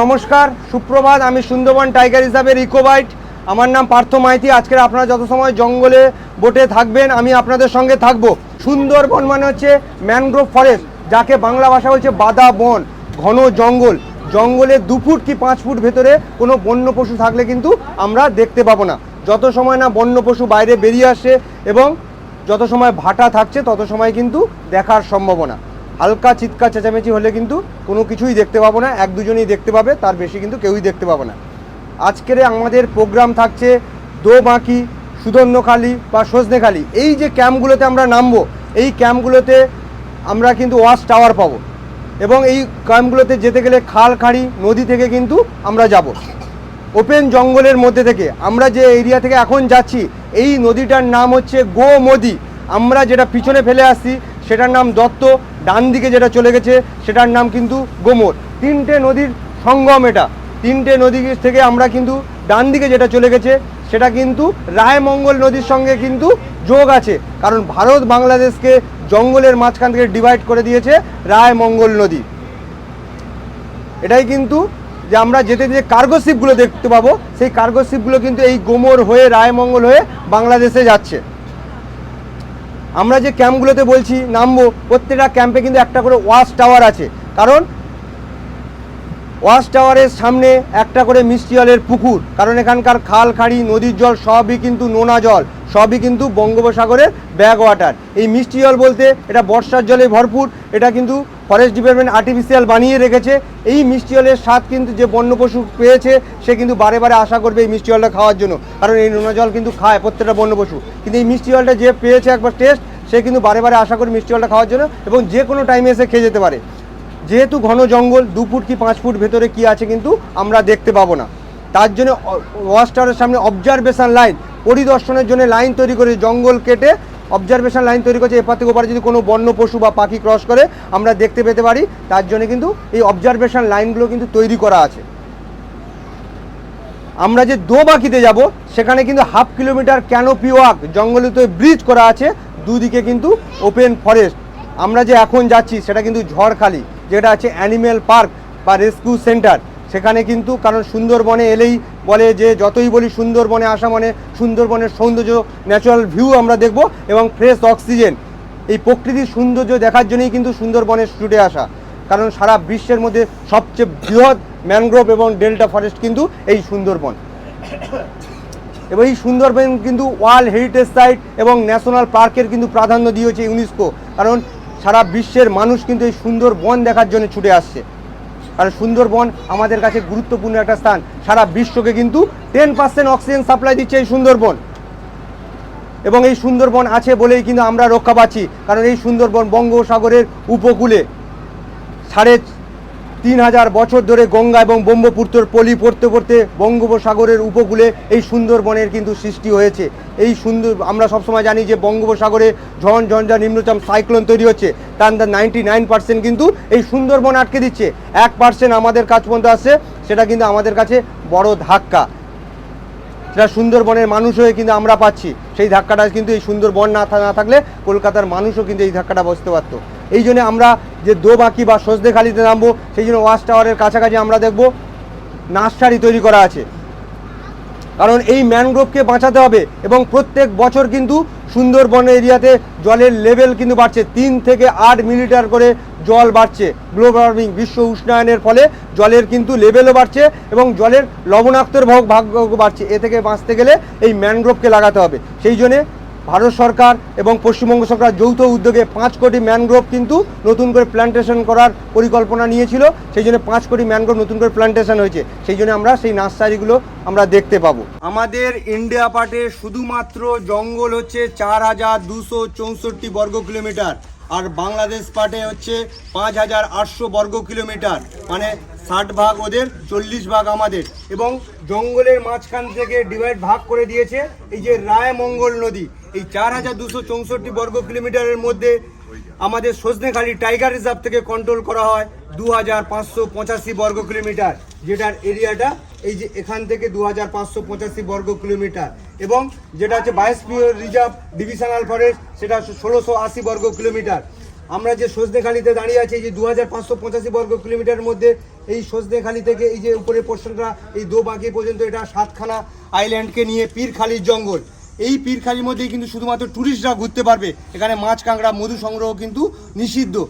নমস্কার, সুপ্রভাত, আমি সুন্দরবন টাইগার হিসাবে রিকোবাইট আমার নাম পার্থ মাইতি, আজকের আপনারা যত সময় জঙ্গলে বোটে থাকবেন, আমি আপনাদের সঙ্গে থাকব। সুন্দরবন মানে হচ্ছে ম্যানগ্রোভ ফরেস্ট, যাকে বাংলা ভাষা বলছে বাদা বন, ঘন জঙ্গল। জঙ্গলে দু ফুট কি পাঁচ ফুট ভেতরে কোনো বন্য পশু থাকলে কিন্তু আমরা দেখতে পাবো না। যত সময় না বন্য পশু বাইরে বেরিয়ে আসে এবং যত সময় ভাটা থাকছে, তত সময় কিন্তু দেখার সম্ভাবনা। হালকা চিৎকার চেঁচামেচি হলে কিন্তু কোনো কিছুই দেখতে পাবো না, এক দুজনেই দেখতে পাবে, তার বেশি কিন্তু কেউই দেখতে পাবো না। আজকের আমাদের প্রোগ্রাম থাকছে দোবাঁকি সুদর্ণখালি বা সজনেখালি এই যে ক্যাম্পগুলোতে আমরা নামবো, এই ক্যাম্পগুলোতে আমরা কিন্তু ওয়াচ টাওয়ার পাবো এবং এই ক্যাম্পগুলোতে যেতে গেলে খাল খাড়ি নদী থেকে কিন্তু আমরা যাব। ওপেন জঙ্গলের মধ্যে থেকে। আমরা যে এরিয়া থেকে এখন যাচ্ছি, এই নদীটার নাম হচ্ছে গোমদি আমরা যেটা পিছনে ফেলে আসছি, সেটার নাম দত্ত। ডান দিকে যেটা চলে গেছে, সেটার নাম কিন্তু গোমর। তিনটে নদীর সঙ্গম এটা। তিনটে নদী থেকে আমরা কিন্তু ডান দিকে যেটা চলে গেছে, সেটা কিন্তু রায়মঙ্গল নদীর সঙ্গে কিন্তু যোগ আছে। কারণ ভারত বাংলাদেশকে জঙ্গলের মাঝখান থেকে ডিভাইড করে দিয়েছে রায়মঙ্গল নদী। এটাই কিন্তু যে আমরা যেতে যে কার্গো শিপগুলো দেখতে পাবো, সেই কার্গো শিপগুলো কিন্তু এই গোমর হয়ে, রায়মঙ্গল হয়ে বাংলাদেশে যাচ্ছে। আমরা যে ক্যাম্পগুলোতে বলছি নামবো প্রত্যেকটা ক্যাম্পে কিন্তু একটা করে ওয়াশ টাওয়ার আছে। কারণ ওয়াচ টাওয়ারের সামনে একটা করে মিষ্টি জলের পুকুর। কারণ এখানকার খাল, খাঁড়ি, নদীর জল সবই কিন্তু নোনা জল, সবই কিন্তু বঙ্গোপসাগরের ব্যাক ওয়াটার। এই মিষ্টি জল বলতে এটা বর্ষার জলে ভরপুর, এটা কিন্তু ফরেস্ট ডিপার্টমেন্ট আর্টিফিশিয়াল বানিয়ে রেখেছে। এই মিষ্টি জলের স্বাদ কিন্তু যে বন্য পশু পেয়েছে, সে কিন্তু বারে বারে আশা করবে এই মিষ্টি জলটা খাওয়ার জন্য। কারণ এই নোনা জল কিন্তু খায় প্রত্যেকটা বন্য পশু কিন্তু এই মিষ্টি জলটা যে পেয়েছে একবার টেস্ট, সে কিন্তু বারে বারে আশা করে মিষ্টি জলটা খাওয়ার জন্য এবং যে কোনো টাইমে এসে খেয়ে যেতে পারে। যেহেতু ঘন জঙ্গল, দু ফুট কি পাঁচ ফুট ভেতরে কি আছে কিন্তু আমরা দেখতে পাবো না। তার জন্য ওয়াচ টাওয়ারের সামনে অবজারভেশন লাইন পরিদর্শনের জন্য লাইন তৈরি করে জঙ্গল কেটে অবজারভেশন লাইন তৈরি করেছে, এপার থেকে ওপারে যদি কোনো বন্য পশু বা পাখি ক্রস করে, আমরা দেখতে পেতে পারি। তার জন্য কিন্তু এই অবজারভেশন লাইনগুলো কিন্তু তৈরি করা আছে। আমরা যে দোবাকিতে যাব, সেখানে কিন্তু হাফ কিলোমিটার ক্যানোপি ওয়াক জঙ্গলিতে ব্রিজ করা আছে, দুদিকে কিন্তু ওপেন ফরেস্ট আমরা যে এখন যাচ্ছি, সেটা কিন্তু ঝড়খালি। যেটা আছে অ্যানিম্যাল পার্ক বা রেস্কিউ সেন্টার। সেখানে কিন্তু কারণ সুন্দরবনে এলেই বলে যে যতই বলি সুন্দরবনে আসা মানে সুন্দরবনের সৌন্দর্য ন্যাচারাল ভিউ আমরা দেখব এবং ফ্রেশ অক্সিজেন এই প্রকৃতির সৌন্দর্য দেখার জন্যই কিন্তু সুন্দরবনে ছুটে আসা। কারণ সারা বিশ্বের মধ্যে সবচেয়ে বৃহৎ ম্যানগ্রোভ এবং ডেল্টা ফরেস্ট কিন্তু এই সুন্দরবন। এবং এই সুন্দরবন কিন্তু ওয়ার্ল্ড হেরিটেজ সাইট এবং ন্যাশনাল পার্কের কিন্তু প্রাধান্য দিয়েছে ইউনেস্কো কারণ সারা বিশ্বের মানুষ কিন্তু এই সুন্দরবন দেখার জন্য ছুটে আসছে। কারণ সুন্দরবন আমাদের কাছে গুরুত্বপূর্ণ একটা স্থান। সারা বিশ্বকে কিন্তু টেন পার্সেন্ট অক্সিজেন সাপ্লাই দিচ্ছে এই সুন্দরবন। এবং এই সুন্দরবন আছে বলেই কিন্তু আমরা রক্ষা পাচ্ছি। কারণ এই সুন্দরবন বঙ্গোসাগরের উপকূলে সাড়ে তিন হাজার বছর ধরে গঙ্গা এবং ব্রহ্মপুত্রর পলি পড়তে পড়তে বঙ্গোপসাগরের উপকূলে এই সুন্দরবনের কিন্তু সৃষ্টি হয়েছে। এই সুন্দর আমরা সবসময় জানি যে বঙ্গোপসাগরে ঝড় ঝঞ্ঝা নিম্নচাপ সাইক্লোন তৈরি হচ্ছে, তার নাইনটি নাইন পার্সেন্ট কিন্তু এই সুন্দরবন আটকে দিচ্ছে। এক পার্সেন্ট আমাদের কাছ পর্যন্ত আসছে, সেটা কিন্তু আমাদের কাছে বড় ধাক্কা। সেটা সুন্দরবনের মানুষ হয়ে কিন্তু আমরা পাচ্ছি। সেই ধাক্কাটা কিন্তু এই সুন্দরবন না না থাকলে কলকাতার মানুষও কিন্তু এই ধাক্কাটা বসতে পারতো। এই জন্য আমরা যে দোবাকি বা সজদেখালিতে নামবো, সেই জন্য ওয়াশ টাওয়ারের কাছাকাছি আমরা দেখব নার্সারি তৈরি করা আছে। কারণ এই ম্যানগ্রোভকে বাঁচাতে হবে এবং প্রত্যেক বছর কিন্তু সুন্দরবন এরিয়াতে জলের লেভেল কিন্তু বাড়ছে। তিন থেকে আট মিলিটার করে জল বাড়ছে। গ্লোবাল ওয়ার্মিং, বিশ্ব উষ্ণায়নের ফলে জলের কিন্তু লেভেলও বাড়ছে এবং জলের লবণাক্তর ভাগ ভাগ বাড়ছে। এ থেকে বাঁচতে গেলে এই ম্যানগ্রোভকে লাগাতে হবে। সেই জন্যে ভারত সরকার এবং পশ্চিমবঙ্গ সরকার যৌথ উদ্যোগে পাঁচ কোটি ম্যানগ্রোভ কিন্তু নতুন করে প্ল্যান্টেশন করার পরিকল্পনা নিয়েছিল। সেই জন্য পাঁচ কোটি ম্যানগ্রোভ নতুন করে প্ল্যান্টেশন হয়েছে। সেই জন্য আমরা সেই নার্সারিগুলো আমরা দেখতে পাবো। আমাদের ইন্ডিয়া পার্টে শুধুমাত্র জঙ্গল হচ্ছে চার হাজার দুশো চৌষট্টি বর্গ কিলোমিটার। আর বাংলাদেশ পার্টে হচ্ছে পাঁচ হাজার আটশো বর্গ কিলোমিটার। মানে ষাট ভাগ ওদের, চল্লিশ ভাগ আমাদের। এবং জঙ্গলের মাঝখান থেকে ডিভাইড ভাগ করে দিয়েছে এই যে রায়মঙ্গল নদী। এই চার হাজার দুশো চৌষট্টি বর্গ কিলোমিটারের মধ্যে আমাদের সজনেখালি টাইগার রিজার্ভ থেকে কন্ট্রোল করা হয় দু হাজার পাঁচশো পঁচাশি বর্গ কিলোমিটার, যেটার এরিয়াটা এই যে এখান থেকে দু হাজার পাঁচশো পঁচাশি বর্গ কিলোমিটার। এবং যেটা হচ্ছে বায়োস্ফিয়ার রিজার্ভ ডিভিশনাল ফরেস্ট সেটা ষোলোশো আশি বর্গ কিলোমিটার। আমরা যে সজনেখালিতে দাঁড়িয়ে আছি, এই যে দু হাজার পাঁচশো পঁচাশি বর্গ কিলোমিটারের মধ্যে, এই সজনেখালি থেকে এই যে উপরে পোর্শনটা, এই দো বাকি পর্যন্ত এটা সাতখানা আইল্যান্ডকে নিয়ে পীরখালির জঙ্গল। এই পীরখালির মধ্যেই কিন্তু শুধুমাত্র ট্যুরিস্টরা ঘুরতে পারবে। এখানে মাছ, কাঁকড়া, মধু সংগ্রহ কিন্তু নিষিদ্ধ।